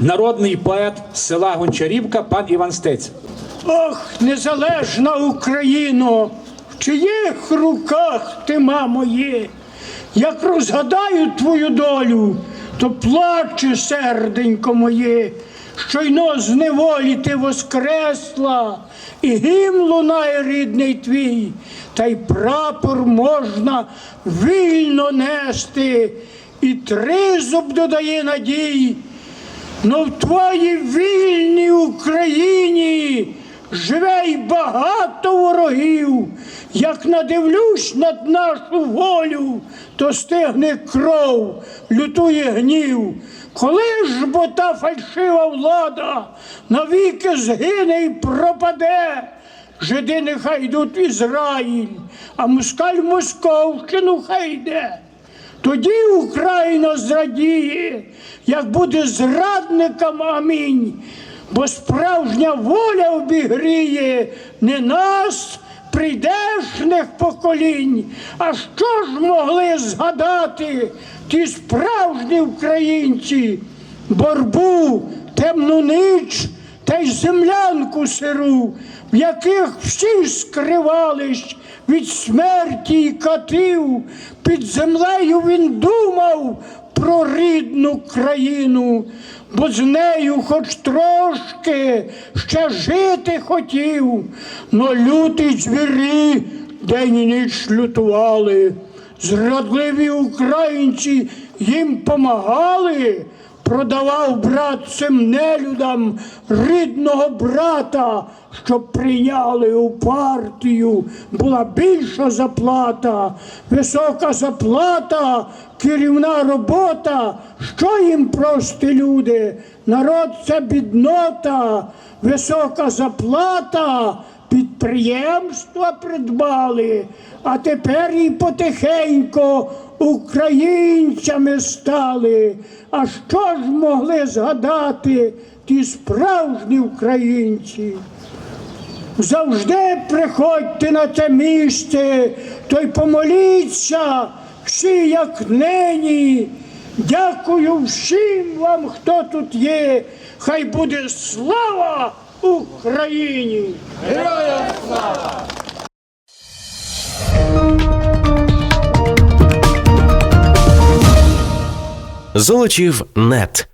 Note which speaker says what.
Speaker 1: народний поет села Гончарівка, пан Іван Стець.
Speaker 2: Ох, незалежна Україно, в чиїх руках ти, мамо, є? Як розгадаю твою долю, то плаче серденько моє, щойно з неволі ти воскресла, і гімн лунає рідний твій, та й прапор можна вільно нести, і тризуб додає надій. Но в твоїй вільній Україні живе й багато ворогів. Як надивлюсь над нашу волю, то стигне кров, лютує гнів. Коли ж бо та фальшива влада навіки згине й пропаде, жиди нехай йдуть в Ізраїль, а москаль в Московщину хай йде. Тоді Україна зрадіє, як буде зрадникам амінь, бо справжня воля обігріє не нас, прийдешних поколінь. А що ж могли згадати ті справжні українці? Борбу, темну ніч та й землянку сиру, в яких всі скривались від смерті й катів, під землею він думав про рідну країну, бо з нею хоч трошки ще жити хотів, но люті звірі день і ніч лютували, зрадливі українці їм помагали. Продавав брат цим нелюдам рідного брата, щоб прийняли у партію. Була більша заплата, висока заплата, керівна робота. Що їм прості люди? Народ це біднота, висока заплата. Підприємства придбали, а тепер і потихенько українцями стали. А що ж могли згадати ті справжні українці? Завжди приходьте на те місце, то й помоліться всі, як нині. Дякую всім вам, хто тут є. Хай буде слава Україні!
Speaker 3: Золочів нет.